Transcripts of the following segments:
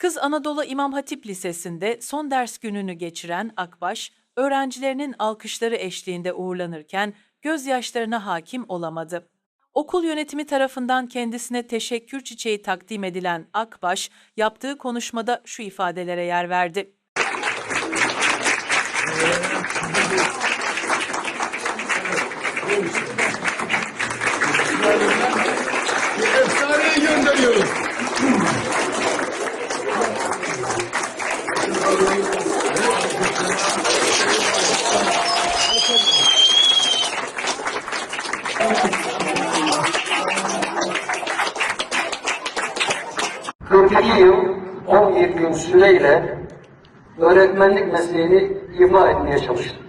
Kız Anadolu İmam Hatip Lisesi'nde son ders gününü geçiren Akbaş, öğrencilerinin alkışları eşliğinde uğurlanırken gözyaşlarına hakim olamadı. Okul yönetimi tarafından kendisine teşekkür çiçeği takdim edilen Akbaş, yaptığı konuşmada şu ifadelere yer verdi. ...42 yıl 17 gün süreyle öğretmenlik mesleğini ima etmeye çalıştım.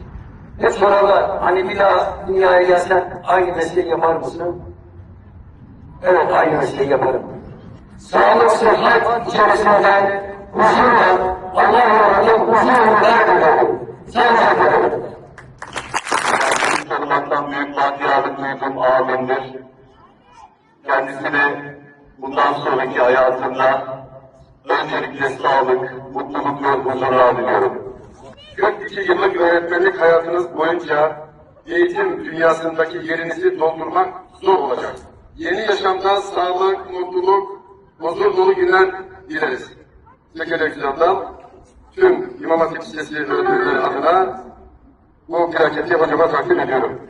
Hep sorarlar, hani bir daha dünyaya gelsen aynı mesleği yapar mısın? Evet, aynı mesleği yaparım. Sağlık, sıhhat içerisinde huzurla Allah yolunda yıllar diliyorum. Sen yaparım. tanımaktan büyük bahtiyarlık duydum alemdir. Kendisine bundan sonraki hayatında öncelikle sağlık, mutluluk ve huzurlar diliyorum. 42 yıllık öğretmenlik hayatınız boyunca eğitim dünyasındaki yerinizi doldurmak zor olacak. Yeni yaşamda sağlık, mutluluk, huzur dolu günler dileriz. Zekeriya Güzel'den tüm İmam Hatip Lisesi öğrencileri adına bu plaketi hocama takdim ediyorum.